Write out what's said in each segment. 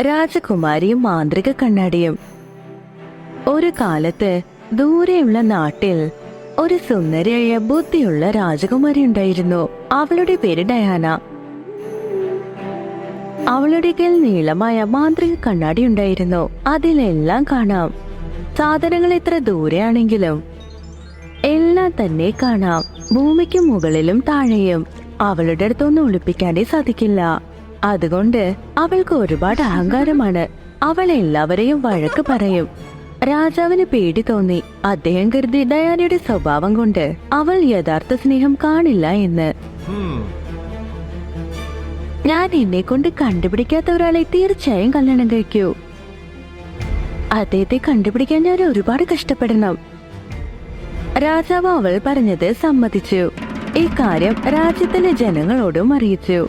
രാജകുമാരിയും മാന്ത്രിക കണ്ണാടിയും. ഒരു കാലത്ത് ദൂരെയുള്ള നാട്ടിൽ ഒരു സുന്ദരിയായ ബുദ്ധിയുള്ള രാജകുമാരി ഉണ്ടായിരുന്നു. അവളുടെ പേര് ഡയാന. അവളുടെ കയ്യിൽ നീളമായ മാന്ത്രിക കണ്ണാടി ഉണ്ടായിരുന്നു. അതിലെല്ലാം കാണാം. സാധനങ്ങൾ എത്ര ദൂരെയാണെങ്കിലും എല്ലാം തന്നെ കാണാം. ഭൂമിക്ക് മുകളിലും താഴെയും അവളുടെ അടുത്തൊന്നും ഒളിപ്പിക്കാനേ സാധിക്കില്ല. അതുകൊണ്ട് അവൾക്ക് ഒരുപാട് അഹങ്കാരമാണ്. അവൾ എല്ലാവരെയും വഴക്ക് പറയും. രാജാവിന് പേടി തോന്നി. അദ്ദേഹം കരുതി ഡയാനയുടെ സ്വഭാവം കൊണ്ട് അവൾ യഥാർത്ഥ സ്നേഹം കാണില്ല എന്ന്. ഞാൻ എന്നെ കൊണ്ട് കണ്ടുപിടിക്കാത്ത ഒരാളെ തീർച്ചയായും കല്യാണം കഴിക്കൂ. അദ്ദേഹത്തെ കണ്ടുപിടിക്കാൻ ഞാൻ ഒരുപാട് കഷ്ടപ്പെടണം. രാജാവ് അവൾ പറഞ്ഞത് സമ്മതിച്ചു. ഈ കാര്യം രാജ്യത്തിലെ ജനങ്ങളോടും അറിയിച്ചു.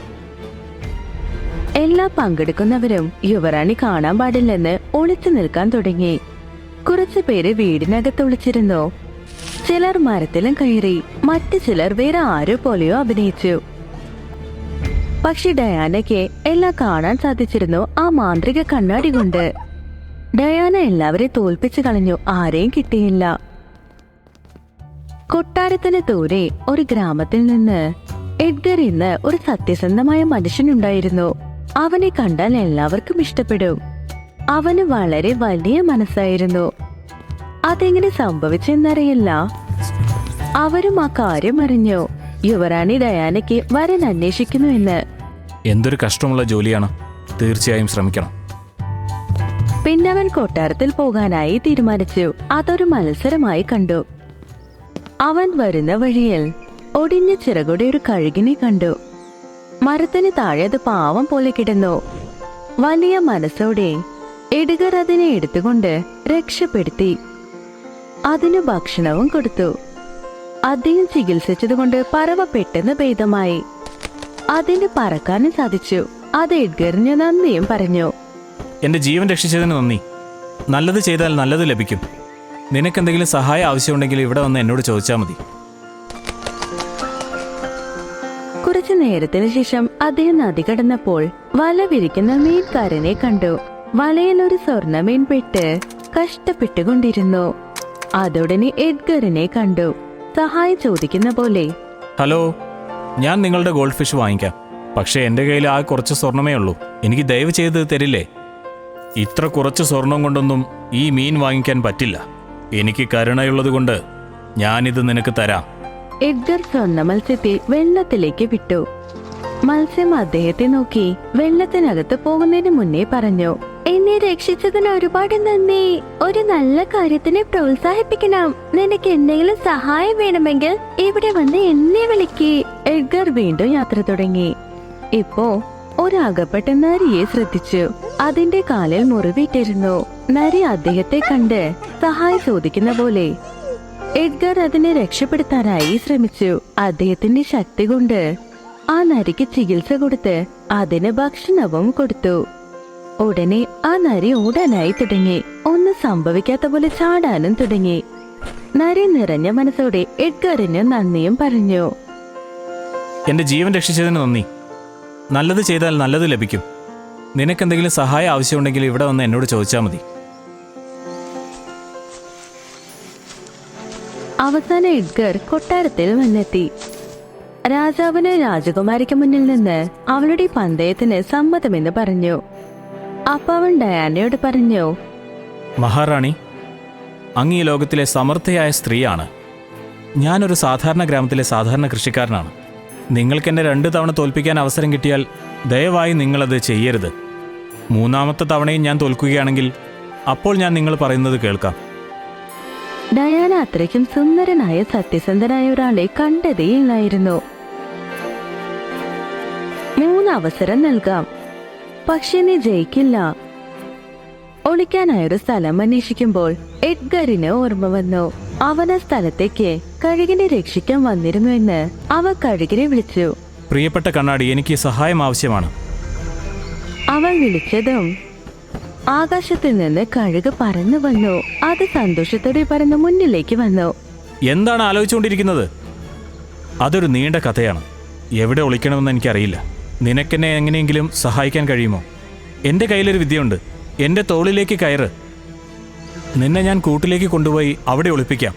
എല്ലാ പങ്കെടുക്കുന്നവരും യുവറാണി കാണാൻ പാടില്ലെന്ന് ഒളിച്ചു നിൽക്കാൻ തുടങ്ങി. കുറച്ചു പേര് വീടിനകത്ത് ഒളിച്ചിരുന്നു. ചിലർ മരത്തിലും കയറി മറ്റു ചിലർ വേറെ ആരോ പോലെയോ അഭിനയിച്ചു. പക്ഷെ ഡയാനയ്ക്ക് എല്ലാം കാണാൻ സാധിച്ചിരുന്നു ആ മാന്ത്രിക കണ്ണാടി കൊണ്ട്. ഡയാന എല്ലാവരെയും തോൽപ്പിച്ചു കളഞ്ഞു ആരെയും കിട്ടിയില്ല. കൊട്ടാരത്തിന് ദൂരെ ഒരു ഗ്രാമത്തിൽ നിന്ന് എഡ്ഗർ ഇന്ന് ഒരു സത്യസന്ധമായ മനുഷ്യനുണ്ടായിരുന്നു. അവനെ കണ്ടാൽ എല്ലാവർക്കും ഇഷ്ടപ്പെടും. അവന് വളരെ വലിയ മനസ്സായിരുന്നു. അതെങ്ങനെ സംഭവിച്ചെന്നറിയില്ല. അവരും ആ കാര്യം അറിഞ്ഞു. യുവറാണി ഡയാനയ്ക്ക് വരൻ അന്വേഷിക്കുന്നു എന്ന്. എന്തൊരു കഷ്ടമുള്ള ജോലിയാണ്. തീർച്ചയായും ശ്രമിക്കണം. പിന്നെ അവൻ കൊട്ടാരത്തിൽ പോകാനായി തീരുമാനിച്ചു. അതൊരു മത്സരമായി കണ്ടു. അവൻ വരുന്ന വഴിയിൽ ഒടിഞ്ഞ ചിറകുടെ ഒരു കഴുകിനെ കണ്ടു. മരത്തിന് താഴെ അത് പാവം പോലെ കിടന്നു. വലിയ മനസ്സോടെ എഡ്ഗർ അതിനെ എടുത്തുകൊണ്ട് രക്ഷപ്പെടുത്തി. അതിനു ഭക്ഷണവും കൊടുത്തു. അദ്ദേഹം ചികിത്സിച്ചതുകൊണ്ട് പറവ പെട്ടെന്ന് ഭേദമായി. അതിന് പറക്കാനും സാധിച്ചു. അത് എഡ്ഗറിന് നന്ദിയും പറഞ്ഞു. എന്റെ ജീവൻ രക്ഷിച്ചതിന് നന്ദി. നല്ലത് ചെയ്താൽ നല്ലത് ലഭിക്കും. നിനക്കെന്തെങ്കിലും സഹായം ആവശ്യമുണ്ടെങ്കിൽ ഇവിടെ വന്ന് എന്നോട് ചോദിച്ചാൽ മതി. കുറച്ചു നേരത്തിന് ശേഷം അദ്ദേഹം നദി കടന്നപ്പോൾ വല വിരിക്കുന്ന മീൻകാരനെ കണ്ടു. വലയിൽ ഒരു സ്വർണ മീൻ പെട്ട് കഷ്ടപ്പെട്ടുകൊണ്ടിരുന്നു. അതുടനെ എഡ്ഗറിനെ കണ്ടു. സഹായം ചോദിക്കുന്ന പോലെ ഹലോ ഞാൻ നിങ്ങളുടെ ഗോൾഡ് ഫിഷ് വാങ്ങിക്കാം. പക്ഷേ എന്റെ കയ്യിൽ ആ കുറച്ച് സ്വർണമേ ഉള്ളൂ. എനിക്ക് ദയവ് ചെയ്ത് തരില്ലേ? ഇത്ര കുറച്ച് സ്വർണം കൊണ്ടൊന്നും ഈ മീൻ വാങ്ങിക്കാൻ പറ്റില്ല. എനിക്ക് കരുണയുള്ളത് കൊണ്ട് ഞാനിത് നിനക്ക് തരാം. എഡ്ഗർ സ്വർണ മത്സ്യത്തെ വെള്ളത്തിലേക്ക് വിട്ടു. മത്സ്യം അദ്ദേഹത്തെ നോക്കി വെള്ളത്തിനകത്ത് പോകുന്നതിന് മുന്നേ പറഞ്ഞു എന്നെ രക്ഷിച്ചതിന് ഒരുപാട് നന്ദി. ഒരു നല്ല കാര്യത്തിനെ പ്രോത്സാഹിപ്പിക്കണം. നിനക്ക് എന്തെങ്കിലും സഹായം വേണമെങ്കിൽ ഇവിടെ വന്ന് എന്നെ വിളിക്ക്. എഡ്ഗർ വീണ്ടും യാത്ര തുടങ്ങി. ഇപ്പോ ഒരു അകപ്പെട്ട നരിയെ ശ്രദ്ധിച്ചു. അതിന്റെ കാലിൽ മുറിവിട്ടിരുന്നു നരി അദ്ദേഹത്തെ കണ്ട് സഹായം ചോദിക്കുന്ന പോലെ എഡ്ഗർ അതിനെ രക്ഷപ്പെടുത്താനായി ശ്രമിച്ചു. അദ്ദേഹത്തിന്റെ ശക്തി കൊണ്ട് ആ നരിക്ക് ചികിത്സ കൊടുത്ത് അതിന് ഭക്ഷണവും കൊടുത്തു. ഉടനെ ആ നരി ഓടാനായി തുടങ്ങി. ഒന്നും സംഭവിക്കാത്ത പോലെ ചാടാനും തുടങ്ങി. നരി നിറഞ്ഞ മനസ്സോടെ എഡ്ഗറിന് നന്ദിയും പറഞ്ഞു. എന്റെ ജീവൻ രക്ഷിച്ചതിന് നന്ദി. നല്ലത് ചെയ്താൽ നല്ലത് ലഭിക്കും. നിനക്കെന്തെങ്കിലും സഹായം ആവശ്യമുണ്ടെങ്കിൽ ഇവിടെ വന്ന് എന്നോട് ചോദിച്ചാൽ മതി. അവസാനം എഡ്ഗർ കൊട്ടാരത്തിൽ വന്നെത്തി. രാജാവിന് രാജകുമാരിക്ക് മുന്നിൽ നിന്ന് അവളുടെ പന്തയത്തിന് സമ്മതമെന്ന് പറഞ്ഞു. അപ്പവൻ ഡയാനയോട് പറഞ്ഞു മഹാറാണി അങ്ങ് ഈ ലോകത്തിലെ സമർത്ഥയായ സ്ത്രീയാണ്. ഞാനൊരു സാധാരണ ഗ്രാമത്തിലെ സാധാരണ കൃഷിക്കാരനാണ്. നിങ്ങൾക്ക് എന്നെ രണ്ട് തവണ തോൽപ്പിക്കാൻ അവസരം കിട്ടിയാൽ ദയവായി നിങ്ങളത് ചെയ്യരുത്. മൂന്നാമത്തെ തവണയും ഞാൻ തോൽക്കുകയാണെങ്കിൽ അപ്പോൾ ഞാൻ നിങ്ങൾ പറയുന്നത് കേൾക്കാം. ഡയാന അത്രയ്ക്കും സുന്ദരനായ സത്യസന്ധനായ ഒരാളെ കണ്ടതേയില്ലായിരുന്നു മൂന്ന് അവസരം നൽകാം. പക്ഷെ നീ ജയിക്കില്ല. ഒളിക്കാനായൊരു സ്ഥലം അന്വേഷിക്കുമ്പോൾ എഡ്ഗറിന് ഓർമ്മ വന്നു. അവൻ ആ സ്ഥലത്തേക്ക് കഴുകിനെ രക്ഷിക്കാൻ വന്നിരുന്നു എന്ന് അവ കഴുകിനെ വിളിച്ചു. പ്രിയപ്പെട്ട കണ്ണാടി എനിക്ക് സഹായം ആവശ്യമാണ്. അവൻ വിളിച്ചതും ആകാശത്തിൽ നിന്ന് കഴുക പറന്നു വന്നു. അത് സന്തോഷത്തോടെ പറന്ന് മുന്നിലേക്ക് വന്നു. എന്താണ് ആലോചിച്ചുകൊണ്ടിരിക്കുന്നത്? അതൊരു നീണ്ട കഥയാണ്. എവിടെ ഒളിക്കണമെന്ന് എനിക്കറിയില്ല. നിനക്കെന്നെ എങ്ങനെയെങ്കിലും സഹായിക്കാൻ കഴിയുമോ? എന്റെ കയ്യിലൊരു വിദ്യയുണ്ട്. എന്റെ തോളിലേക്ക് കയറ്. നിന്നെ ഞാൻ കൂട്ടിലേക്ക് കൊണ്ടുപോയി അവിടെ ഒളിപ്പിക്കാം.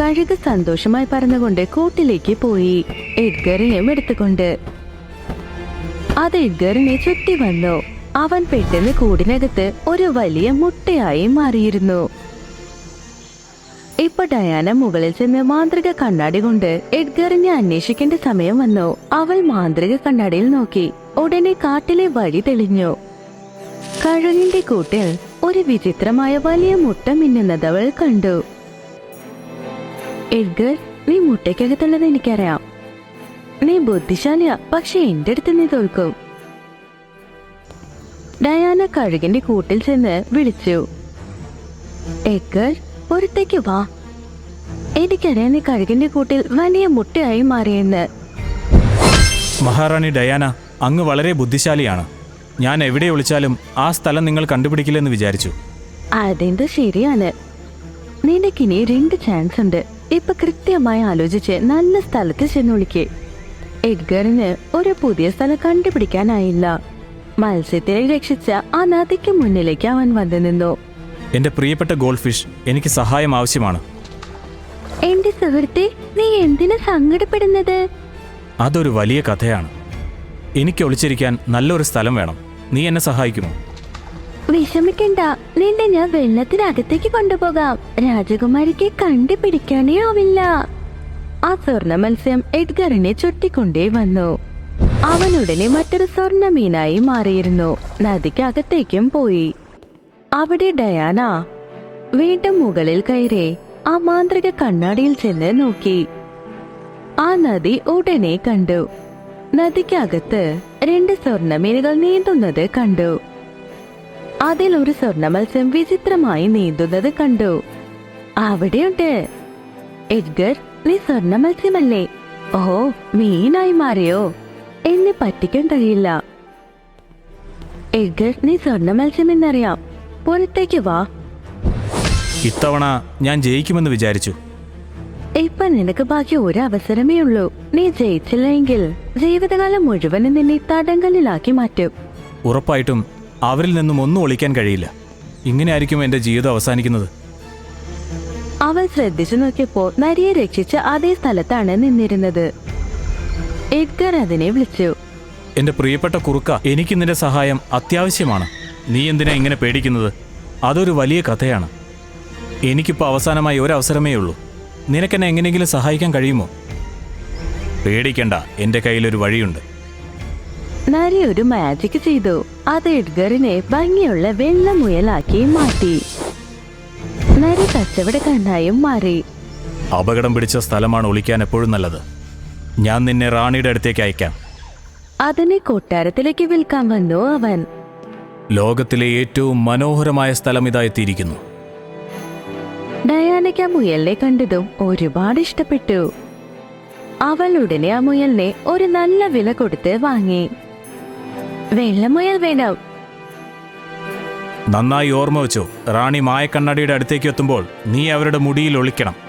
കഴുക് സന്തോഷമായി പറഞ്ഞുകൊണ്ട് കൂട്ടിലേക്ക് പോയി. എഡ്ഗറിനെയും എടുത്തുകൊണ്ട്. അത് എഡ്ഗറിനെ ചുറ്റി വന്നു. അവൻ പെട്ടെന്ന് കൂടിനകത്ത് ഒരു വലിയ മുട്ടയായി മാറിയിരുന്നു. ഇപ്പൊ ഡയാന മുകളിൽ ചെന്ന് മാന്ത്രിക കണ്ണാടി കൊണ്ട് എഡ്ഗറിനെ അന്വേഷിക്കേണ്ട സമയം വന്നു. അവൾ മാന്ത്രിക കണ്ണാടിയിൽ നോക്കി. ഉടനെ കാട്ടിലെ വഴി തെളിഞ്ഞു. കഴുകിന്റെ കൂട്ടിൽ ഒരു വിചിത്രമായ വലിയ മുട്ട മിന്നുന്നത് അവൾ കണ്ടു. എഡ്ഗർ നീ മുട്ടയ്ക്കകത്തുള്ളത് എനിക്കറിയാം. നീ ബുദ്ധിശാലിയാ പക്ഷെ എന്റെ അടുത്ത് നീ തോൽക്കും. ഡയാന കഴുകിന്റെ കൂട്ടിൽ ചെന്ന് വിളിച്ചു. എഡ്ഗർ പുറത്തേക്ക് വാ. എനിക്കറിയാം നീ കഴുകിന്റെ കൂട്ടിൽ വലിയ മുട്ടയായി മാറിയെന്ന്. മഹാറാണി ഡയാന അങ്ങ് വളരെ ബുദ്ധിശാലിയാണ്. ഞാൻ എവിടെ വിളിച്ചാലും ആ സ്ഥലം നിങ്ങൾ കണ്ടുപിടിക്കില്ലെന്ന് വിചാരിച്ചു. അതെന്ത് ശരിയാണ്? നിനക്കിനി രണ്ട് ചാൻസ് ഉണ്ട്. ഇപ്പൊ കൃത്യമായി ആലോചിച്ച് നല്ല സ്ഥലത്ത് ചെന്ന് വിളിക്കേ എഡ്ഗറിന് ഒരു പുതിയ സ്ഥലം കണ്ടുപിടിക്കാനായില്ല. മത്സ്യത്തെ രക്ഷിച്ച ആ നദിക്ക് മുന്നിലേക്ക് അവൻ വന്നു നിന്നു. എന്റെ പ്രിയപ്പെട്ട ഗോൾഡ് ഫിഷ് എനിക്ക് സഹായം ആവശ്യമാണ്. എന്റെ സുഹൃത്തെ നീ എന്തിനു സങ്കടപ്പെടുന്നത്? അതൊരു വലിയ കഥയാണ്. എനിക്ക് ഒളിച്ചിരിക്കാൻ നല്ലൊരു സ്ഥലം വേണം. നീ എന്നെ സഹായിക്കുമോ? വിഷമിക്കണ്ട. നിന്നെ ഞാൻ വെള്ളത്തിനകത്തേക്ക് കൊണ്ടുപോകാം. രാജകുമാരിക്ക് കണ്ടുപിടിക്കാനേ ആവില്ല. ആ സ്വർണ മത്സ്യം എഡ്ഗറിനെ ചുറ്റിക്കൊണ്ടേ വന്നു. അവൻ ഉടനെ മറ്റൊരു സ്വർണമീനായി മാറിയിരുന്നു. നദിക്കകത്തേക്കും പോയി. അവിടെ ഡയാന വീണ്ടും മുകളിൽ കയറി ആ മാന്ത്രിക കണ്ണാടിയിൽ ചെന്ന് നോക്കി. ആ നദി ഉടനെ കണ്ടു. നദിക്കകത്ത് രണ്ട് സ്വർണമീനുകൾ നീന്തുന്നത് കണ്ടു. അതിൽ ഒരു സ്വർണ മത്സ്യം വിചിത്രമായി നീന്തുന്നത് കണ്ടു. അവിടെയുണ്ട്. എഡ്ഗർ നീ സ്വർണ മത്സ്യമല്ലേ ഓ മീനായി മാറിയോ? എന്നെ പറ്റിക്കാൻ കഴിയില്ല. എഡ്ഗർ നീ സ്വർണ മത്സ്യം എന്നറിയാം. പുറത്തേക്ക് വാ. ഇത്തവണ ഞാൻ ജയിക്കുമെന്ന് വിചാരിച്ചു. ഇപ്പൊ നിനക്ക് ബാക്കി ഒരു അവസരമേ ഉള്ളൂ. നീ ജയിച്ചില്ലെങ്കിൽ ജീവിതകാലം മുഴുവൻ നിന്നെ തടങ്കലിലാക്കി മാറ്റും. ഉറപ്പായിട്ടും അവരിൽ നിന്നും ഒന്നും ഒളിക്കാൻ കഴിയില്ല. ഇങ്ങനെയായിരിക്കും എന്റെ ജീവിതം അവസാനിക്കുന്നത്. അവൾ ശ്രദ്ധിച്ചു നോക്കിയപ്പോ നരിയെ രക്ഷിച്ച് അതേ സ്ഥലത്താണ് നിന്നിരുന്നത്. എഡ്ഗർ അതിനെ വിളിച്ചു. എന്റെ പ്രിയപ്പെട്ട കുറുക്ക എനിക്ക് നിന്റെ സഹായം അത്യാവശ്യമാണ്. നീ എന്തിനാ ഇങ്ങനെ പേടിക്കുന്നത്? അതൊരു വലിയ കഥയാണ്. എനിക്കിപ്പോൾ അവസാനമായി ഒരു അവസരമേ ഉള്ളൂ. നിനക്കെന്നെ എങ്ങനെയെങ്കിലും സഹായിക്കാൻ കഴിയുമോ? പേടിക്കണ്ട എന്റെ കയ്യിലൊരു വഴിയുണ്ട്. നരി ഒരു മാജിക് ചെയ്തു. അത് എഡ്ഗറിനെ ഭംഗിയുള്ള വെള്ള മുയലാക്കി മാറ്റി. നരി കച്ചവടക്കാരനായും മാറി. അപകടം പിടിച്ച സ്ഥലമാണ് ഒളിക്കാൻ എപ്പോഴും നല്ലത്. ഞാൻ നിന്നെ റാണിയുടെ അടുത്തേക്ക് അയക്കാം. അതിനെ കൊട്ടാരത്തിലേക്ക് വിൽക്കാൻ വന്നു അവൻ? ലോകത്തിലെ ഏറ്റവും മനോഹരമായ സ്ഥലം ഇതാ എത്തിയിരിക്കുന്നു. ഡയാനയ്ക്ക് ആ മുയലിനെ കണ്ടതും ഒരുപാട് ഇഷ്ടപ്പെട്ടു. അവൾ ഉടനെ ആ മുയലിനെ ഒരു നല്ല വില കൊടുത്ത് വാങ്ങി. വെള്ളമുയൽ വേണം. നന്നായി ഓർമ്മ വെച്ചു. റാണി മായക്കണ്ണാടിയുടെ അടുത്തേക്ക് എത്തുമ്പോൾ നീ അവരുടെ മുടിയിൽ ഒളിക്കണം.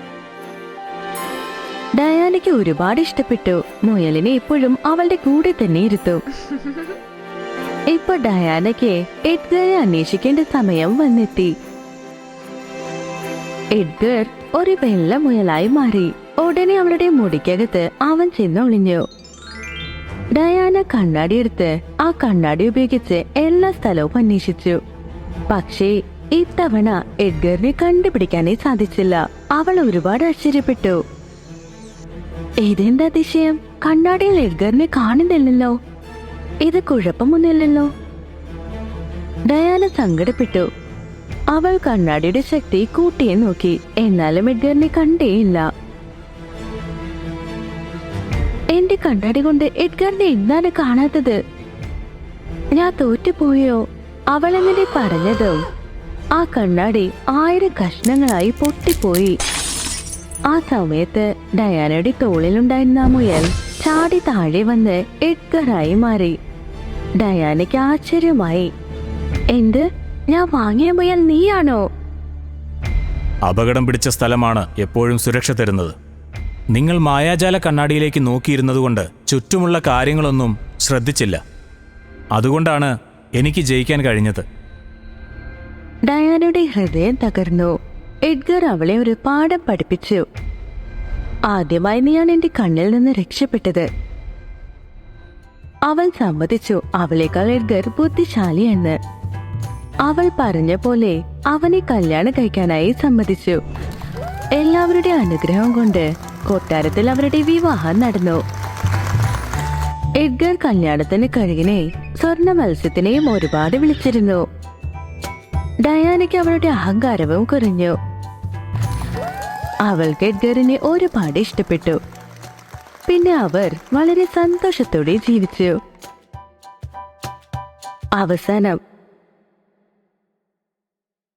ഡയാനയ്ക്ക് ഒരുപാട് ഇഷ്ടപ്പെട്ടു. മുയലിനെ ഇപ്പോഴും അവളുടെ കൂടെ തന്നെ ഇരുത്തും. ഇപ്പൊ ഡയാനയ്ക്ക് എഡ്ഗറെ അന്വേഷിക്കേണ്ട സമയം വന്നെത്തി. എഡ്ഗർ ഒരു വെള്ള മുയലായി മാറി. ഉടനെ അവളുടെ മുടിക്കകത്ത് അവൻ ചെന്ന് ഒളിഞ്ഞു ഡയാന കണ്ണാടി എടുത്ത് ആ കണ്ണാടി ഉപയോഗിച്ച് എല്ലാ സ്ഥലവും അന്വേഷിച്ചു. പക്ഷേ ഇത്തവണ എഡ്ഗറിനെ കണ്ടുപിടിക്കാനേ സാധിച്ചില്ല. അവൾ ഒരുപാട് ആശ്ചര്യപ്പെട്ടു. ഇതെന്താ അതിശയം? കണ്ണാടിയിൽ എഡ്ഗറിനെ കാണുന്നില്ലല്ലോ. ഇത് കുഴപ്പമൊന്നുമില്ലല്ലോ. ഡയാന സങ്കടപ്പെട്ടു. അവൾ കണ്ണാടിയുടെ ശക്തി കൂട്ടിയെ നോക്കി. എന്നാലും എഡ്ഗറിനെ കണ്ടേയില്ല. എന്റെ കണ്ണാടി കൊണ്ട് എഡ്ഗറിനെ എന്താണ് കാണാത്തത്. ഞാൻ തോറ്റുപോയോ? അവളെങ്ങനെ പറഞ്ഞതോ പറഞ്ഞതും ആ കണ്ണാടി ആയിരം കഷ്ണങ്ങളായി പൊട്ടിപ്പോയി. ആ സമയത്ത് ഡയാനയുടെ തോളിലുണ്ടായിരുന്ന മുയൽ ചാടി താഴെ വന്ന് എഡ്ഗറായി മാറി. ഡയാനയ്ക്ക് ആശ്ചര്യമായി എന്ത്? ഞാൻ വാങ്ങിയ മുയൽ നീയാണോ? അപകടം പിടിച്ച സ്ഥലമാണ് എപ്പോഴും സുരക്ഷ തരുന്നത്. നിങ്ങൾ മായാജാല കണ്ണാടിയിലേക്ക് നോക്കിയിരുന്നതുകൊണ്ട് ചുറ്റുമുള്ള കാര്യങ്ങളൊന്നും ശ്രദ്ധിച്ചില്ല. അതുകൊണ്ടാണ് എനിക്ക് ജയിക്കാൻ കഴിഞ്ഞത്. ഡയാനയുടെ ഹൃദയം തകർന്നു. എഡ്ഗർ അവളെ ഒരു പാഠം പഠിപ്പിച്ചു. ആദ്യമായി നീയാണ് എന്റെ കണ്ണിൽ നിന്ന് രക്ഷപ്പെട്ടത്. അവൾ സമ്മതിച്ചു. അവളേക്കാൾ എഡ്ഗർ ബുദ്ധിശാലിയെന്ന്. അവൾ പറഞ്ഞ പോലെ അവനെ കല്യാണം കഴിക്കാനായി സമ്മതിച്ചു. എല്ലാവരുടെ അനുഗ്രഹം കൊണ്ട് കൊട്ടാരത്തിൽ അവരുടെ വിവാഹം നടന്നു. എഡ്ഗർ കല്യാണത്തിന് കഴുകിനെ സ്വർണ മത്സ്യത്തിനെയും ഒരുപാട് വിളിച്ചിരുന്നു. ഡയാനയ്ക്ക് അവളുടെ അഹങ്കാരവും കുറഞ്ഞു. അവൾക്ക് എഡ്ഗറിനെ ഒരുപാട് ഇഷ്ടപ്പെട്ടു. പിന്നെ അവർ വളരെ സന്തോഷത്തോടെ ജീവിച്ചു. അവസാനം